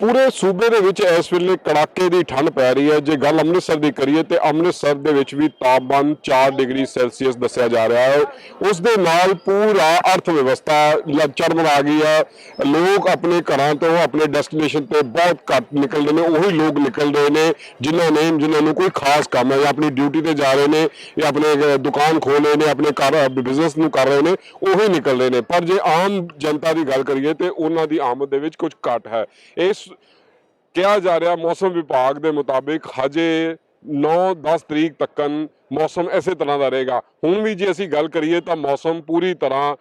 ਪੂਰੇ ਸੂਬੇ ਦੇ ਵਿੱਚ ਇਸ ਵੇਲੇ ਕੜਾਕੇ ਦੀ ਠੰਡ ਪੈ ਰਹੀ ਹੈ। ਜੇ ਗੱਲ ਅੰਮ੍ਰਿਤਸਰ ਦੀ ਕਰੀਏ ਤੇ ਅੰਮ੍ਰਿਤਸਰ ਦੇ ਵਿੱਚ ਵੀ ਤਾਪਮਾਨ 4 ਡਿਗਰੀ ਸੈਲਸੀਅਸ ਦੱਸਿਆ ਜਾ ਰਿਹਾ ਹੈ। ਉਸ ਦੇ ਨਾਲ ਪੂਰਾ ਅਰਥ ਵਿਵਸਥਾ ਲ- ਚਰਮਰਾ ਗਈ ਹੈ। ਲੋਕ ਆਪਣੇ ਘਰਾਂ ਤੋਂ, ਆਪਣੇ ਡੈਸਟੀਨੇਸ਼ਨ ਤੇ ਬਹੁਤ ਘੱਟ ਨਿਕਲਦੇ ਨੇ, ਉਹੀ ਲੋਕ ਨਿਕਲ ਰਹੇ ਨੇ ਜਿਨ੍ਹਾਂ ਨੇ, ਜਿਨ੍ਹਾਂ ਨੂੰ ਕੋਈ ਖਾਸ ਕੰਮ ਹੈ ਜਾਂ ਆਪਣੀ ਡਿਊਟੀ ਤੇ ਜਾ ਰਹੇ ਨੇ ਜਾਂ ਆਪਣੇ ਦੁਕਾਨ ਖੋਲ ਰਹੇ ਨੇ, ਆਪਣੇ ਘਰ, ਬਿਜ਼ਨਸ ਨੂੰ ਕਰ ਰਹੇ ਨੇ, ਉਹੀ ਨਿਕਲ ਰਹੇ ਨੇ। ਪਰ ਜੇ ਆਮ ਜਨਤਾ ਦੀ ਗੱਲ ਕਰੀਏ ਤੇ ਉਹਨਾਂ ਦੀ ਆਮਦ ਦੇ ਵਿੱਚ ਕੁਝ ਘੱਟ ਹੈ। ਇਸ ਕਿਹਾ ਜਾ ਰਿਹਾ ਮੌਸਮ ਵਿਭਾਗ ਦੇ ਮੁਤਾਬਿਕ ਹਜੇ 9-10 ਤਰੀਕ ਤੱਕਨ ਮੌਸਮ ਇਸੇ ਤਰ੍ਹਾਂ ਦਾ ਰਹੇਗਾ। ਹੁਣ ਵੀ ਜੇ ਅਸੀਂ ਗੱਲ ਕਰੀਏ ਤਾਂ ਮੌਸਮ ਪੂਰੀ ਤਰ੍ਹਾਂ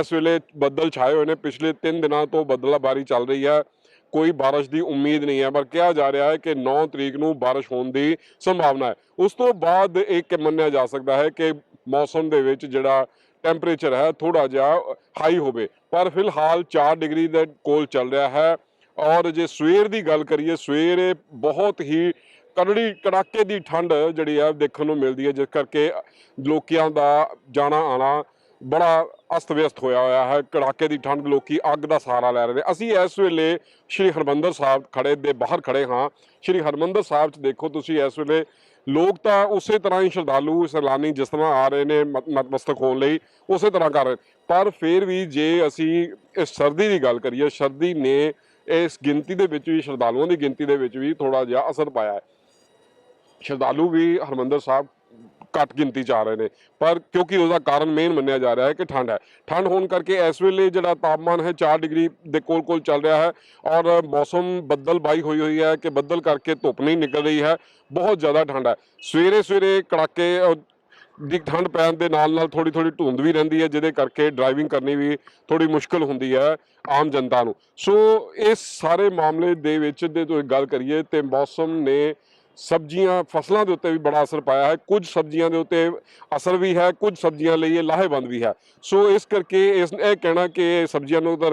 ਇਸ ਵੇਲੇ ਬੱਦਲ ਛਾਏ ਹੋਏ ਨੇ। ਪਿਛਲੇ 3 ਦਿਨਾਂ ਤੋਂ ਬੱਦਲਾਬਾਰੀ ਚੱਲ ਰਹੀ ਹੈ। ਕੋਈ ਬਾਰਿਸ਼ ਦੀ ਉਮੀਦ ਨਹੀਂ ਹੈ, ਪਰ ਕਿਹਾ ਜਾ ਰਿਹਾ ਹੈ ਕਿ 9 ਤਰੀਕ ਨੂੰ ਬਾਰਿਸ਼ ਹੋਣ ਦੀ ਸੰਭਾਵਨਾ ਹੈ। ਉਸ ਤੋਂ ਬਾਅਦ ਇਹ ਮੰਨਿਆ ਜਾ ਸਕਦਾ ਹੈ ਕਿ ਮੌਸਮ ਦੇ ਵਿੱਚ ਜਿਹੜਾ ਟੈਂਪਰੇਚਰ ਹੈ ਥੋੜਾ ਜਿਹਾ ਹਾਈ ਹੋਵੇ। ਪਰ ਫਿਲਹਾਲ 4 ਡਿਗਰੀ ਦੇ ਕੋਲ ਚੱਲ ਰਿਹਾ ਹੈ। ਔਰ ਜੇ ਸਵੇਰ ਦੀ ਗੱਲ ਕਰੀਏ, ਸਵੇਰੇ ਬਹੁਤ ਹੀ ਕਰੜੀ ਕੜਾਕੇ ਦੀ ਠੰਡ ਜਿਹੜੀ ਆ ਦੇਖਣ ਨੂੰ ਮਿਲਦੀ ਹੈ, ਜਿਸ ਕਰਕੇ ਲੋਕਾਂ ਦਾ ਜਾਣਾ ਆਣਾ ਬੜਾ ਅਸਤ ਵਿਅਸਤ ਹੋਇਆ ਹੋਇਆ ਹੈ। ਕੜਾਕੇ ਦੀ ਠੰਡ ਲੋਕੀ ਅੱਗ ਦਾ ਸਹਾਰਾ ਲੈ ਰਹੇ ਨੇ। ਅਸੀਂ ਇਸ ਵੇਲੇ ਸ਼੍ਰੀ ਹਰਮੰਦਰ ਸਾਹਿਬ ਖੜੇ ਦੇ ਬਾਹਰ ਖੜੇ ਹਾਂ। ਸ਼੍ਰੀ ਹਰਮੰਦਰ ਸਾਹਿਬ 'ਚ ਦੇਖੋ ਤੁਸੀਂ ਇਸ ਵੇਲੇ ਲੋਕ ਤਾਂ ਉਸੇ ਤਰ੍ਹਾਂ ਹੀ ਸ਼ਰਧਾਲੂ, ਸੈਲਾਨੀ ਜਿਸ ਤਰ੍ਹਾਂ ਆ ਰਹੇ ਨੇ ਮ- ਨਤਮਸਤਕ ਹੋਣ ਲਈ, ਉਸੇ ਤਰ੍ਹਾਂ ਕਰ ਰਹੇ ਪਰ ਫਿਰ ਵੀ ਜੇ ਅਸੀਂ ਇਸ ਸਰਦੀ ਦੀ ਗੱਲ ਕਰੀਏ, ਸਰਦੀ ਨੇ ਇਸ ਗਿਣਤੀ ਦੇ ਵਿੱਚ ਵੀ, ਸ਼ਰਧਾਲੂਆਂ ਦੀ ਗਿਣਤੀ ਦੇ ਵਿੱਚ ਵੀ ਥੋੜਾ ਜਿਹਾ ਅਸਰ ਪਾਇਆ ਹੈ। ਸ਼ਰਧਾਲੂ ਵੀ ਹਰਮੰਦਰ ਸਾਹਿਬ ਘੱਟ ਗਿਣਤੀ ਚ ਆ ਰਹੇ ਨੇ, ਪਰ ਕਿਉਂਕਿ ਉਹਦਾ ਕਾਰਨ ਮੇਨ ਮੰਨਿਆ ਜਾ ਰਿਹਾ ਹੈ ਕਿ ਠੰਡ ਹੈ। ਠੰਡ ਹੋਣ ਕਰਕੇ ਇਸ ਵੇਲੇ ਜਿਹੜਾ ਤਾਪਮਾਨ ਹੈ 4 ਡਿਗਰੀ ਦੇ ਕੋਲ ਕੋਲ ਚੱਲ ਰਿਹਾ ਹੈ ਔਰ ਮੌਸਮ ਬੱਦਲ ਬਾਈ ਹੋਈ ਹੋਈ ਹੈ ਕਿ ਬੱਦਲ ਕਰਕੇ ਧੁੱਪ ਨਹੀਂ ਨਿਕਲ ਰਹੀ ਹੈ, ਬਹੁਤ ਜ਼ਿਆਦਾ ਠੰਡ ਹੈ। ਸਵੇਰੇ ਸਵੇਰੇ ਕੜਾਕੇ ਦੀ ਠੰਡ ਪੈਣ ਦੇ ਨਾਲ ਨਾਲ ਥੋੜੀ ਥੋੜੀ ਧੁੰਦ ਵੀ ਰਹਿੰਦੀ ਹੈ, ਜਿਹਦੇ ਕਰਕੇ ਡਰਾਈਵਿੰਗ ਕਰਨੀ ਵੀ ਥੋੜੀ ਮੁਸ਼ਕਲ ਹੁੰਦੀ ਹੈ ਆਮ ਜਨਤਾ ਨੂੰ। ਸੋ ਇਸ ਸਾਰੇ ਮਾਮਲੇ ਦੇ ਵਿੱਚ ਦੇ ਤੋਂ ਗੱਲ ਕਰੀਏ ਤੇ ਮੌਸਮ ਨੇ ਸਬਜ਼ੀਆਂ, ਫਸਲਾਂ ਦੇ ਉੱਤੇ ਵੀ ਬੜਾ ਅਸਰ ਪਾਇਆ ਹੈ। ਕੁਝ ਸਬਜ਼ੀਆਂ ਦੇ ਉੱਤੇ ਅਸਰ ਵੀ ਹੈ, ਕੁਝ ਸਬਜ਼ੀਆਂ ਲਈ ਇਹ ਲਾਹੇਵੰਦ ਵੀ ਹੈ। ਸੋ ਇਸ ਕਰਕੇ ਇਸ ਇਹ ਕਹਿਣਾ ਕਿ ਸਬਜ਼ੀਆਂ ਨੂੰ ਤਾਂ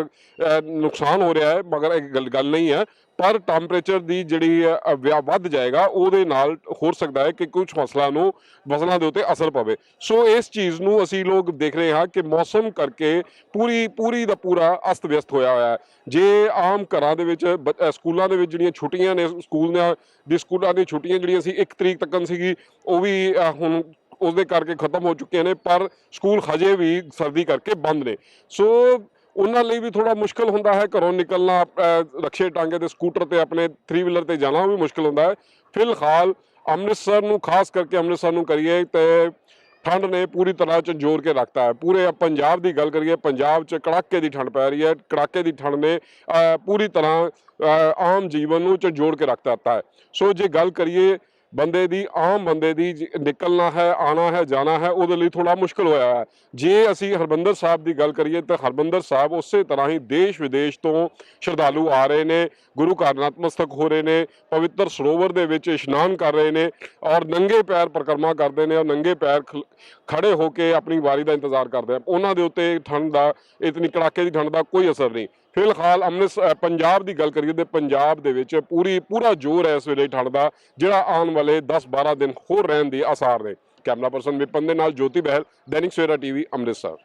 ਨੁਕਸਾਨ ਹੋ ਰਿਹਾ ਹੈ, ਮਗਰ ਇਹ ਗੱਲ ਗੱਲ ਨਹੀਂ ਹੈ। ਪਰ ਟੈਂਪਰੇਚਰ ਦੀ ਜਿਹੜੀ ਅਹ, ਵਿਆ- ਵੱਧ ਜਾਏਗਾ ਉਹਦੇ ਨਾਲ ਹੋ ਸਕਦਾ ਹੈ ਕਿ ਕੁਝ ਫਸਲਾਂ ਨੂੰ ਫਸਲਾਂ ਦੇ ਉੱਤੇ ਅਸਰ ਪਵੇ। ਸੋ ਇਸ ਚੀਜ਼ ਨੂੰ ਅਸੀਂ ਲੋਕ ਦੇਖ ਰਹੇ ਹਾਂ ਕਿ ਮੌਸਮ ਕਰਕੇ ਪੂਰੀ ਪੂਰੀ ਦਾ ਪੂਰਾ ਅਸਤ ਵਿਅਸਤ ਹੋਇਆ ਹੋਇਆ ਹੈ। ਜੇ ਆਮ ਘਰਾਂ ਦੇ ਵਿੱਚ ਬ- ਸਕੂਲਾਂ ਦੇ ਵਿੱਚ ਜਿਹੜੀਆਂ ਛੁੱਟੀਆਂ ਨੇ ਸਕੂਲ ਦੀਆਂ ਦੀ ਸਕੂਲਾਂ ਦੀਆਂ ਛੁੱਟੀਆਂ ਜਿਹੜੀਆਂ ਸੀ 1 ਤਰੀਕ ਤੱਕਨ ਸੀਗੀ ਉਹ ਵੀ ਅਹ, ਹੁਣ ਉਸਦੇ ਕਰਕੇ ਖਤਮ ਹੋ ਚੁੱਕੀਆਂ ਨੇ ਪਰ ਸਕੂਲ ਹਜੇ ਵੀ ਸਰਦੀ ਕਰਕੇ ਬੰਦ ਨੇ। ਸੋ ਉਹਨਾਂ ਲਈ ਵੀ ਥੋੜਾ ਮੁਸ਼ਕਲ ਹੁੰਦਾ ਹੈ ਘਰੋਂ ਨਿਕਲਣਾ ਰਕਸ਼ੇ ਟਾਂਗੇ ਤੇ ਸਕੂਟਰ ਤੇ ਆਪਣੇ 3 ਵੀਲਰ ਤੇ ਜਾਣਾ ਵੀ ਮੁਸ਼ਕਲ ਹੁੰਦਾ ਹੈ। ਫਿਲਹਾਲ ਅੰਮ੍ਰਿਤਸਰ ਨੂੰ ਖਾਸ ਕਰਕੇ ਅੰਮ੍ਰਿਤਸਰ ਨੂੰ ਕਰੀਏ ਤੇ ਠੰਡ ਨੇ ਪੂਰੀ ਤਰ੍ਹਾਂ ਚ ਜੋਰ ਕੇ ਰੱਖਤਾ ਹੈ। ਪੂਰੇ ਪੰਜਾਬ ਦੀ ਗੱਲ ਕਰੀਏ, ਪੰਜਾਬ ਚ ਕੜਾਕੇ ਦੀ ਠੰਡ ਪੈ ਰਹੀ ਹੈ। ਕੜਾਕੇ ਦੀ ਠੰਡ ਨੇ ਪੂਰੀ ਤਰ੍ਹਾਂ ਆਮ ਜੀਵਨ ਨੂੰ ਚ ਜੋੜ ਕੇ ਰੱਖ ਦਿੱਤਾ ਹੈ। ਸੋ ਜੇ ਗੱਲ ਕਰੀਏ ਬੰਦੇ ਦੀ, ਆਮ ਬੰਦੇ ਦੀ ਜ- ਨਿਕਲਣਾ ਹੈ ਆਣਾ ਹੈ, ਜਾਣਾ ਹੈ, ਉਹਦੇ ਲਈ ਥੋੜਾ ਮੁਸ਼ਕਲ ਹੋਇਆ ਹੈ। ਜੇ ਅਸੀਂ ਹਰਬੰਦਰ ਸਾਹਿਬ ਦੀ ਗੱਲ ਕਰੀਏ ਤਾਂ ਹਰਬੰਦਰ ਸਾਹਿਬ ਉਸੇ ਤਰ੍ਹਾਂ ਹੀ ਦੇਸ਼ ਵਿਦੇਸ਼ ਤੋਂ ਸ਼ਰਧਾਲੂ ਆ ਰਹੇ ਨੇ, ਗੁਰੂ ਘਰ ਨਤਮਸਤਕ ਹੋ ਰਹੇ ਨੇ, ਪਵਿੱਤਰ ਸਰੋਵਰ ਦੇ ਵਿੱਚ ਇਸ਼ਨਾਨ ਕਰ ਰਹੇ ਨੇ ਔਰ ਨੰਗੇ ਪੈਰ ਪਰਿਕਰਮਾ ਕਰਦੇ ਨੇ ਔਰ ਨੰਗੇ ਪੈਰ ਖਲ- ਖੜੇ ਹੋ ਕੇ ਆਪਣੀ ਵਾਰੀ ਦਾ ਇੰਤਜ਼ਾਰ ਕਰਦੇ ਆ। ਉਹਨਾਂ ਦੇ ਉੱਤੇ ਠੰਡ ਦਾ, ਇਤਨੀ ਕੜਾਕੇ ਦੀ ਠੰਡ ਦਾ ਕੋਈ ਅਸਰ ਨਹੀਂ। ਫਿਲਹਾਲ ਅੰਮ੍ਰਿਤਸਰ ਪੰਜਾਬ ਦੀ ਗੱਲ ਕਰੀਏ ਤੇ ਪੰਜਾਬ ਦੇ ਵਿੱਚ ਪੂਰੀ ਪੂਰਾ ਜ਼ੋਰ ਹੈ ਇਸ ਵੇਲੇ ਠੰਡ ਦਾ, ਜਿਹੜਾ ਆਉਣ ਵਾਲੇ 10-12 ਦਿਨ ਹੋਰ ਰਹਿਣ ਦੇ ਆਸਾਰ ਨੇ। ਕੈਮਰਾ ਪਰਸਨ ਵਿਪਨ ਦੇ ਨਾਲ ਜੋਤੀ ਬਹਿਲ, ਦੈਨਿਕ ਸਵੇਰਾ ਟੀਵੀ, ਅੰਮ੍ਰਿਤਸਰ।